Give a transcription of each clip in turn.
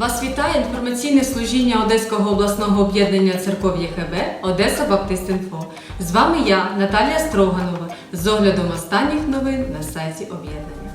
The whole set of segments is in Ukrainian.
Вас вітає інформаційне служіння Одеського обласного об'єднання церков ЄХБ Одеса Баптист-Інфо. З вами я, Наталія Строганова, з оглядом останніх новин на сайті об'єднання.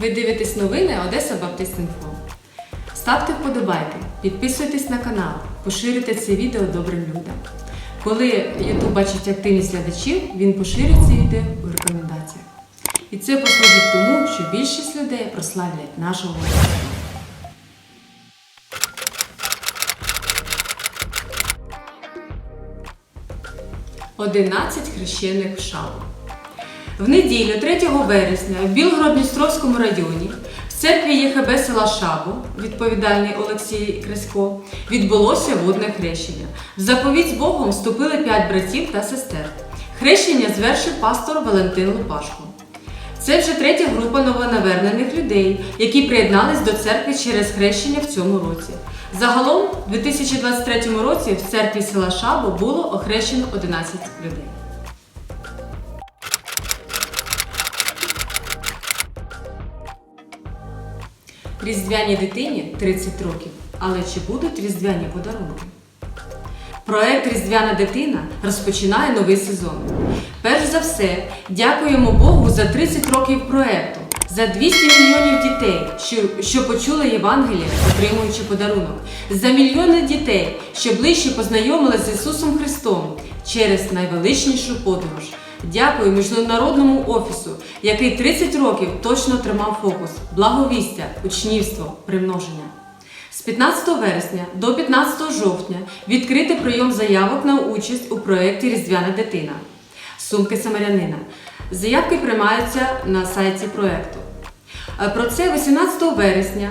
Ви дивитесь новини Одеса Баптист-Інфо. Ставте вподобайки, підписуйтесь на канал, поширюйте це відео добрим людям. Коли YouTube бачить активність глядачів, він поширить це відео у рекомендаціях. І це послужить тому, що більшість людей прославлять нашого Господа. Одинадцять хрещених в шалу. В неділю 3 вересня в Білгород-Дністровському районі церкві ЄХБ села Шабу, відповідальний Олексій Кресько, відбулося водне хрещення. В заповідь з Богом вступили п'ять братів та сестер. Хрещення звершив пастор Валентин Лопашко. Це вже третя група новонавернених людей, які приєднались до церкви через хрещення в цьому році. Загалом, у 2023 році в церкві села Шабу було охрещено 11 людей. Різдвяній дитині 30 років. Але чи будуть різдвяні подарунки? Проект Різдвяна дитина розпочинає новий сезон. Перш за все, дякуємо Богу за 30 років проекту, за 200 мільйонів дітей, що, що почули Євангеліє, отримуючи подарунок, за мільйони дітей, що ближче познайомилися з Ісусом Христом через найвеличнішу подорож. Дякую міжнародному офісу, який 30 років точно тримав фокус, благовістя, учнівство, примноження. З 15 вересня до 15 жовтня відкритий прийом заявок на участь у проєкті Різдвяна дитина. Сумки Самарянина. Заявки приймаються на сайті проєкту. Е, Про це 18 вересня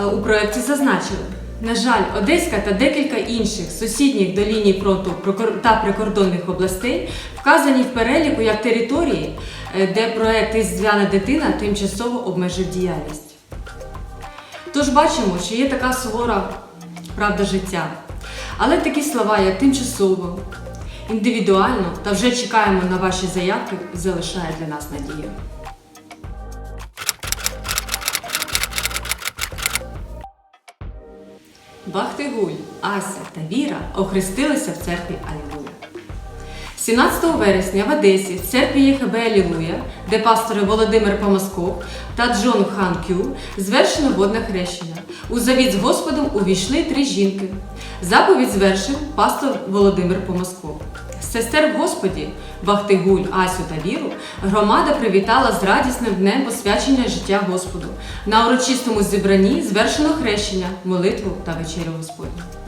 е, у проєкті зазначили. На жаль, Одеська та декілька інших сусідніх до лінії фронту та прикордонних областей вказані в переліку як території, е, де проєкт Різдвяна дитина тимчасово обмежив діяльність. Тож бачимо, що є така сувора правда життя. Але такі слова, як тимчасово, індивідуально та вже чекаємо на ваші заявки, залишає для нас надію. Бахтигуль, Ася та Віра охрестилися в церкві Алілуя. 17 вересня в Одесі в церкві ЄХБ Алілуя, де пастори Володимир Помасков та Джон Хан Кю звершено водне хрещення. У завіт з Господом увійшли три жінки. Заповідь звершив пастор Володимир Помасков. Сестер Господі, Бахтигуль, Асю та Віру, громада привітала з радісним днем посвячення життя Господу. На урочистому зібранні звершено хрещення, молитву та вечерю Господню.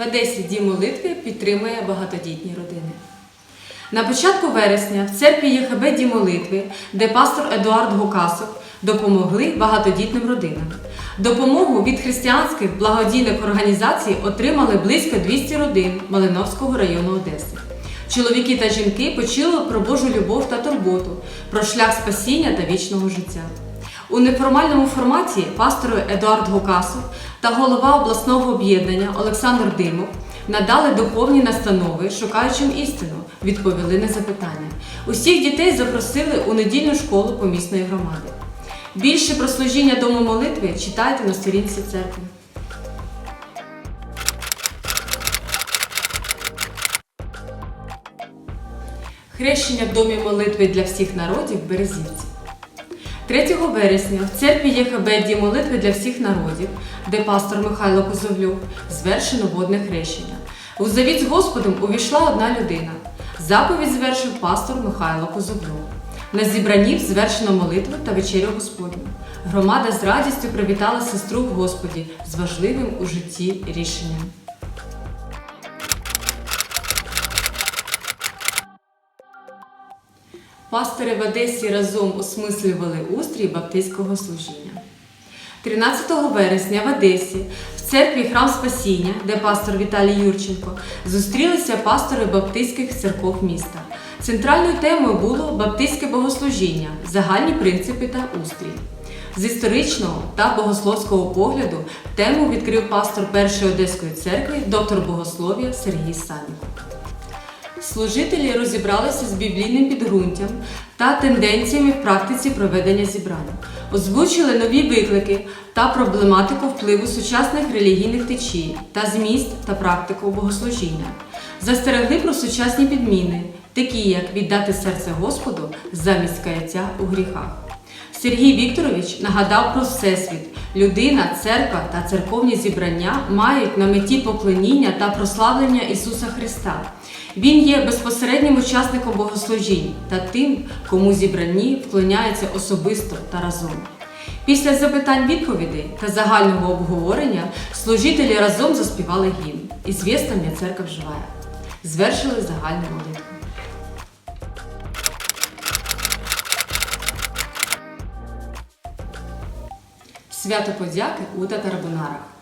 В Одесі дім молитви підтримує багатодітні родини. На початку вересня в церкві ЄХБ Дім молитви, де пастор Едуард Гукасов допомогли багатодітним родинам. Допомогу від християнських благодійних організацій отримали близько 200 родин Малиновського району Одеси. Чоловіки та жінки почули про Божу любов та турботу, про шлях спасіння та вічного життя. У неформальному форматі пастори Едуард Гукасов та голова обласного об'єднання Олександр Димов надали духовні настанови, шукаючим істину, відповіли на запитання. Усіх дітей запросили у недільну школу помісної громади. Більше про служіння дому молитви читайте на сторінці церкви. Хрещення в домі молитви для всіх народів Березівці. 3 вересня в церкві ЄХБ Дім молитви для всіх народів, де пастор Михайло Козовлюк, звершено водне хрещення. У завіт з Господом увійшла одна людина. Заповідь звершив пастор Михайло Козовлюк. На зібранні звершено молитву та вечерю Господню. Громада з радістю привітала сестру в Господі з важливим у житті рішенням. Пастори в Одесі разом осмислювали устрій баптистського служіння. 13 вересня в Одесі в церкві Храм Спасіння, де пастор Віталій Юрченко, зустрілися пастори баптистських церков міста. Центральною темою було баптистське богослужіння, загальні принципи та устрій. З історичного та богословського погляду тему відкрив пастор Першої Одеської церкви, доктор богослов'я Сергій Санніков. Служителі розібралися з біблійним підґрунтям та тенденціями в практиці проведення зібрань, озвучили нові виклики та проблематику впливу сучасних релігійних течій та зміст та практику богослужіння, застерегли про сучасні підміни, такі як віддати серце Господу замість каяття у гріхах. Сергій Вікторович нагадав про Всесвіт. Людина, церква та церковні зібрання мають на меті поклоніння та прославлення Ісуса Христа. Він є безпосереднім учасником богослужінь та тим, кому зібрані вклоняються особисто та разом. Після запитань відповідей та загального обговорення служителі разом заспівали гімн «Ізвєста мені церква живая. Звершили загальну молитву. Свято подяки у Татарбунарах.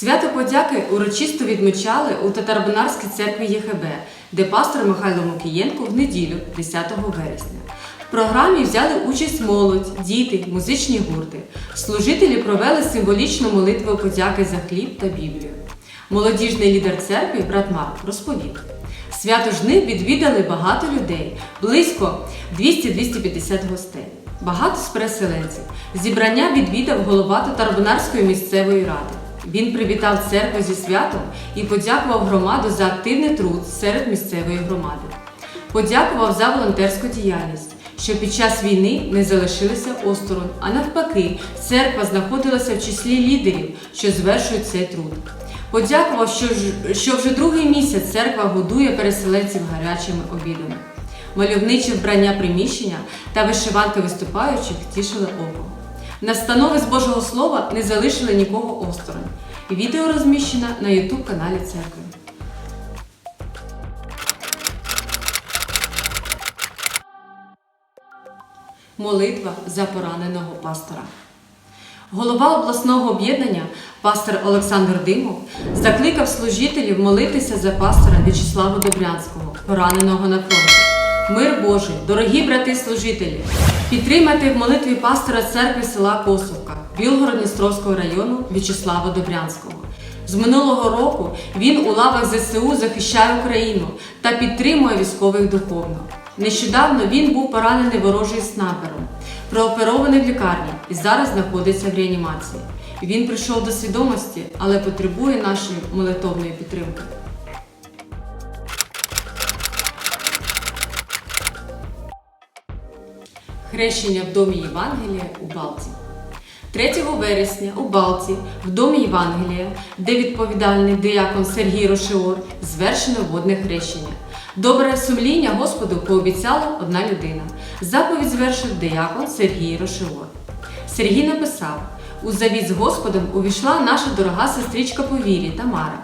Свято подяки урочисто відмічали у Татарбунарській церкві ЄХБ, де пастор Михайло Мокієнко в неділю, 10 вересня. В програмі взяли участь молодь, діти, музичні гурти. Служителі провели символічну молитву подяки за хліб та Біблію. Молодіжний лідер церкви, брат Марк, розповів. Свято жнив відвідали багато людей, близько 200-250 гостей. Багато з переселенців. Зібрання відвідав голова Татарбунарської місцевої ради. Він привітав церкву зі святом і подякував громаду за активний труд серед місцевої громади. Подякував за волонтерську діяльність, що під час війни не залишилися осторонь, а навпаки, церква знаходилася в числі лідерів, що звершують цей труд. Подякував, що, що вже другий місяць церква годує переселенців гарячими обідами. Мальовниче вбрання приміщення та вишиванки виступаючих тішили око. Настанови з Божого Слова не залишили нікого осторонь. Відео розміщено на YouTube каналі церкви. Молитва за пораненого пастора. Голова обласного об'єднання, пастор Олександр Димов, закликав служителів молитися за пастора В'ячеслава Добрянського, пораненого на фронті. Мир Божий, дорогі брати служителі, підтримайте в молитві пастора церкви села Косовка Білгород-Дністровського району В'ячеслава Добрянського. З минулого року він у лавах ЗСУ захищає Україну та підтримує військових духовно. Нещодавно він був поранений ворожим снайпером, прооперований в лікарні і зараз знаходиться в реанімації. Він прийшов до свідомості, але потребує нашої молитовної підтримки. Хрещення в домі Євангелія у Балті. 3 вересня у Балті, в домі Євангелія, де відповідальний диякон Сергій Рошеор, звершено водне хрещення. Добре сумління Господу пообіцяла одна людина. Заповідь звершив диякон Сергій Рошеор. Сергій написав: у завіт з Господом увійшла наша дорога сестричка по вірі Тамара.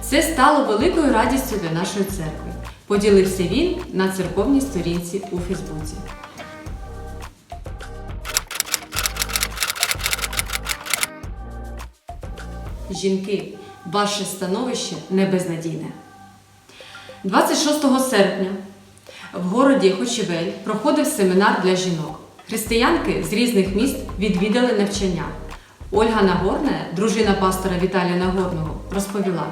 Це стало великою радістю для нашої церкви. Поділився він на церковній сторінці у Фейсбуці. Жінки, ваше становище не безнадійне. 26 серпня в городі Хочевель проходив семінар для жінок. Християнки з різних міст відвідали навчання. Ольга Нагорна, дружина пастора Віталія Нагорного, розповіла.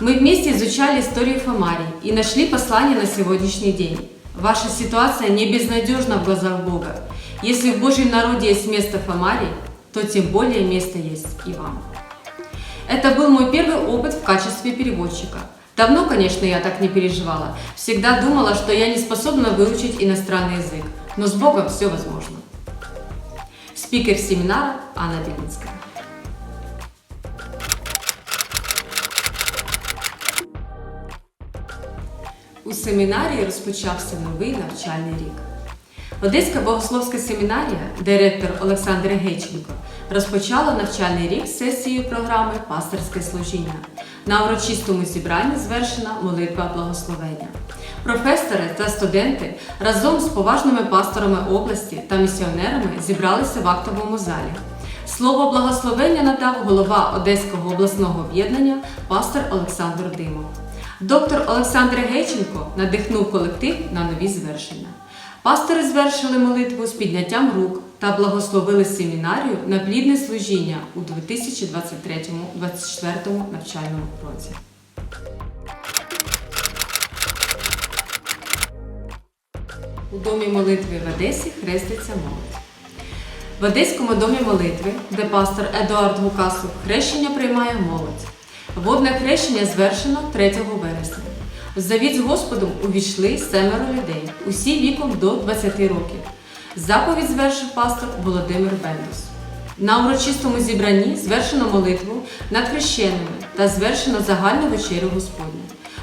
Мы вместе изучали историю Фомарии и нашли послание на сегодняшний день. Ваша ситуация не безнадежна в глазах Бога. Если в Божьем народе есть место Фомарии, то тем более место есть и вам. Это был мой первый опыт в качестве переводчика. Давно, конечно, я так не переживала. Всегда думала, что я не способна выучить иностранный язык. Но с Богом все возможно. Спикер семинара Анна Белинская. У семінарії розпочався новий навчальний рік. Одеська богословська семінарія, директор Олександр Гейченко, розпочала навчальний рік сесією програми Пасторське служіння. На урочистому зібранні звершена молитва благословення. Професори та студенти разом з поважними пасторами області та місіонерами зібралися в актовому залі. Слово благословення надав голова Одеського обласного об'єднання пастор Олександр Димов. Доктор Олександр Гейченко надихнув колектив на нові звершення. Пастори звершили молитву з підняттям рук та благословили семінарію на плідне служіння у 2023-2024 навчальному році. У домі молитви в Одесі хреститься молодь. В Одеському домі молитви, де пастор Едуард Гукасов хрещення приймає молодь. Водне хрещення звершено 3 вересня. В завіт з Господом увійшли семеро людей, усі віком до 20 років. Заповідь звершив пастор Володимир Бендус. На урочистому зібранні звершено молитву над хрещеними та звершено загальну вечерю Господню.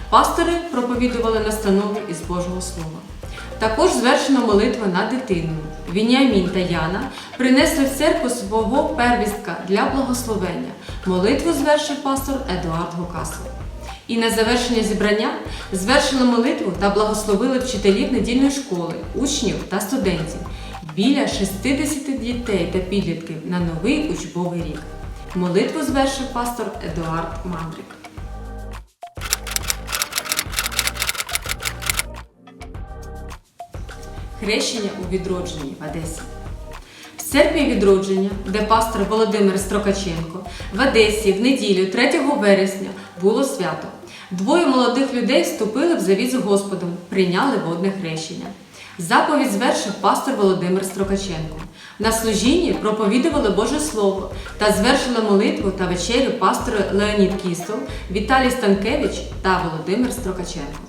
Пастори проповідували настанови із Божого Слова. Також звершено молитву над дитиною. Вініамін та Яна принесли в церкву свого первістка для благословення. Молитву звершив пастор Едуард Гукасов. І на завершення зібрання звершено молитву та благословили вчителів недільної школи, учнів та студентів. Біля 60 дітей та підлітків на новий учбовий рік. Молитву звершив пастор Едуард Мандрик. Хрещення у відродженні в Одесі. В церкві відродження, де пастор Володимир Строкаченко, в Одесі в неділю 3 вересня було свято. Двоє молодих людей вступили в завіт з Господом, прийняли водне хрещення. Заповідь звершив пастор Володимир Строкаченко. На служінні проповідували Боже Слово та звершили молитву та вечерю пастори Леонід Кістол, Віталій Станкевич та Володимир Строкаченко.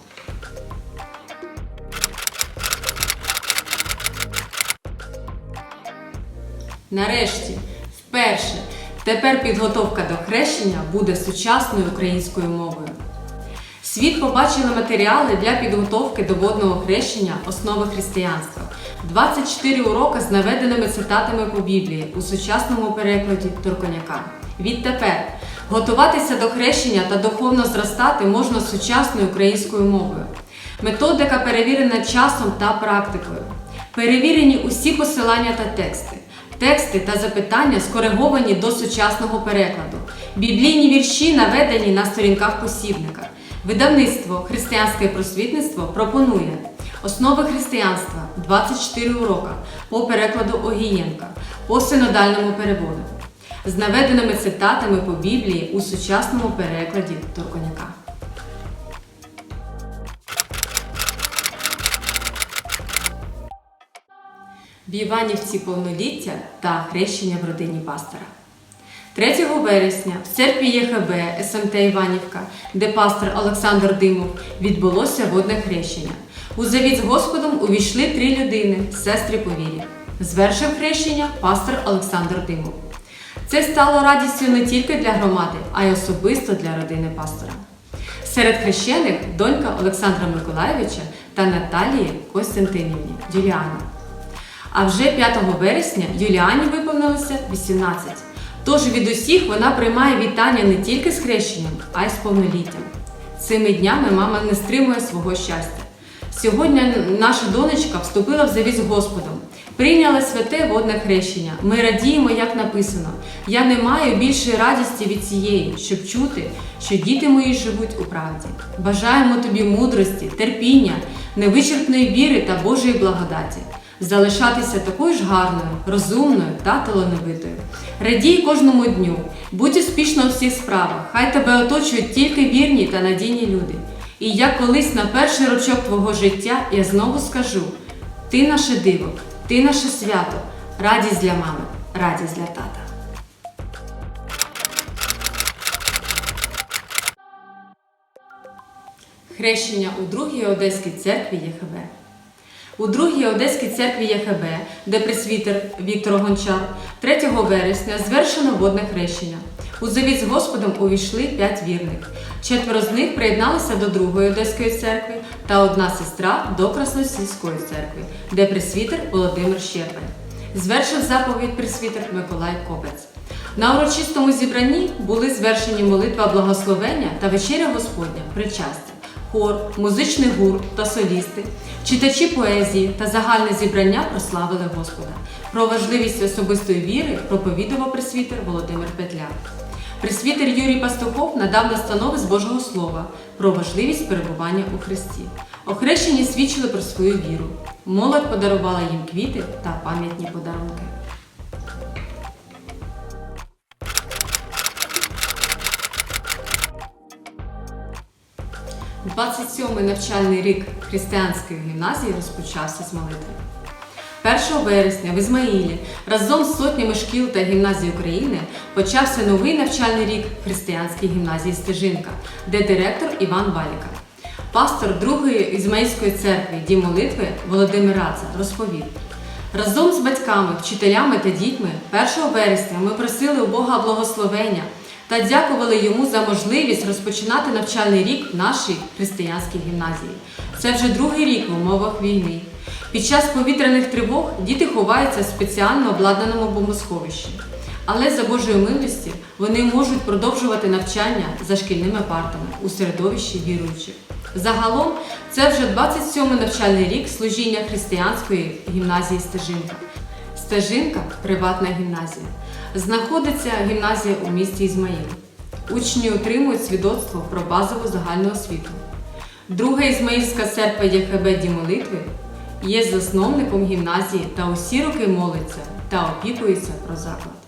Нарешті, вперше, тепер підготовка до хрещення буде сучасною українською мовою. Світ побачили матеріали для підготовки до водного хрещення основи християнства. 24 уроки з наведеними цитатами по Біблії у сучасному перекладі Турконяка. Відтепер готуватися до хрещення та духовно зростати можна сучасною українською мовою. Методика перевірена часом та практикою. Перевірені усі посилання та тексти. Тексти та запитання скориговані до сучасного перекладу. Біблійні вірші наведені на сторінках посібника. Видавництво Християнське просвітництво пропонує основи християнства 24 урока по перекладу Огієнка по синодальному переводу з наведеними цитатами по Біблії у сучасному перекладі Турконяка. В Іванівці повноліття та хрещення в родині пастора. 3 вересня в церкві ЄХБ СМТ Іванівка, де пастор Олександр Димов, відбулося водне хрещення. У завіт з Господом увійшли три людини, сестри по вірі. Звершив хрещення пастор Олександр Димов. Це стало радістю не тільки для громади, а й особисто для родини пастора. Серед хрещених донька Олександра Миколаєвича та Наталії Костянтинівні Дюліани. А вже 5 вересня Юліані виповнилося 18. Тож від усіх вона приймає вітання не тільки з хрещенням, а й з повноліттям. Цими днями мама не стримує свого щастя. Сьогодні наша донечка вступила в завіт з Господом, прийняла святе водне хрещення. Ми радіємо, як написано. Я не маю більшої радісті від цієї, щоб чути, що діти мої живуть у правді. Бажаємо тобі мудрості, терпіння, невичерпної віри та Божої благодаті залишатися такою ж гарною, розумною та талановитою. Радій кожному дню, будь успішна у всіх справах, хай тебе оточують тільки вірні та надійні люди. І я колись на перший рочок твого життя я знову скажу: ти наше диво, ти наше свято, радість для мами, радість для тата. Хрещення у другій Одеській церкві ЄХБ. У другій Одеській церкві ЄХБ, де пресвітер Віктор Гончар, 3 вересня звершено водне хрещення. У завіт з Господом увійшли п'ять вірних. Четверо з них приєдналися до другої Одеської церкви та одна сестра до Красносільської церкви, де пресвітер Володимир Щербань. Звершив заповідь пресвітер Миколай Копець. На урочистому зібранні були звершені молитва благословення та вечеря Господня причастя хор, музичний гурт та солісти, читачі поезії та загальне зібрання прославили Господа. Про важливість особистої віри проповідував пресвітер Володимир Петляк. Пресвітер Юрій Пастухов надав настанови з Божого Слова про важливість перебування у Христі. Охрещені свідчили про свою віру. Молодь подарувала їм квіти та пам'ятні подарунки. 27-й навчальний рік християнської гімназії розпочався з молитви. 1 вересня в Ізмаїлі разом з сотнями шкіл та гімназій України почався новий навчальний рік християнській гімназії Стежинка, де директор Іван Баліка. Пастор другої Ізмаїльської церкви Дім молитви Володимир Радза розповів. Разом з батьками, вчителями та дітьми 1 вересня ми просили у Бога благословення та дякували йому за можливість розпочинати навчальний рік в нашій християнській гімназії. Це вже другий рік в умовах війни. Під час повітряних тривог діти ховаються в спеціально обладнаному бомбосховищі. Але за Божої милості вони можуть продовжувати навчання за шкільними партами у середовищі віруючих. Загалом це вже 27-й навчальний рік служіння християнської гімназії Стежинка. Стежинка приватна гімназія. Знаходиться гімназія у місті Ізмаїл. Учні отримують свідоцтво про базову загальну освіту. Друга Ізмаїльська церква ЄХБ молитви є засновником гімназії та усі роки молиться та опікується про заклад.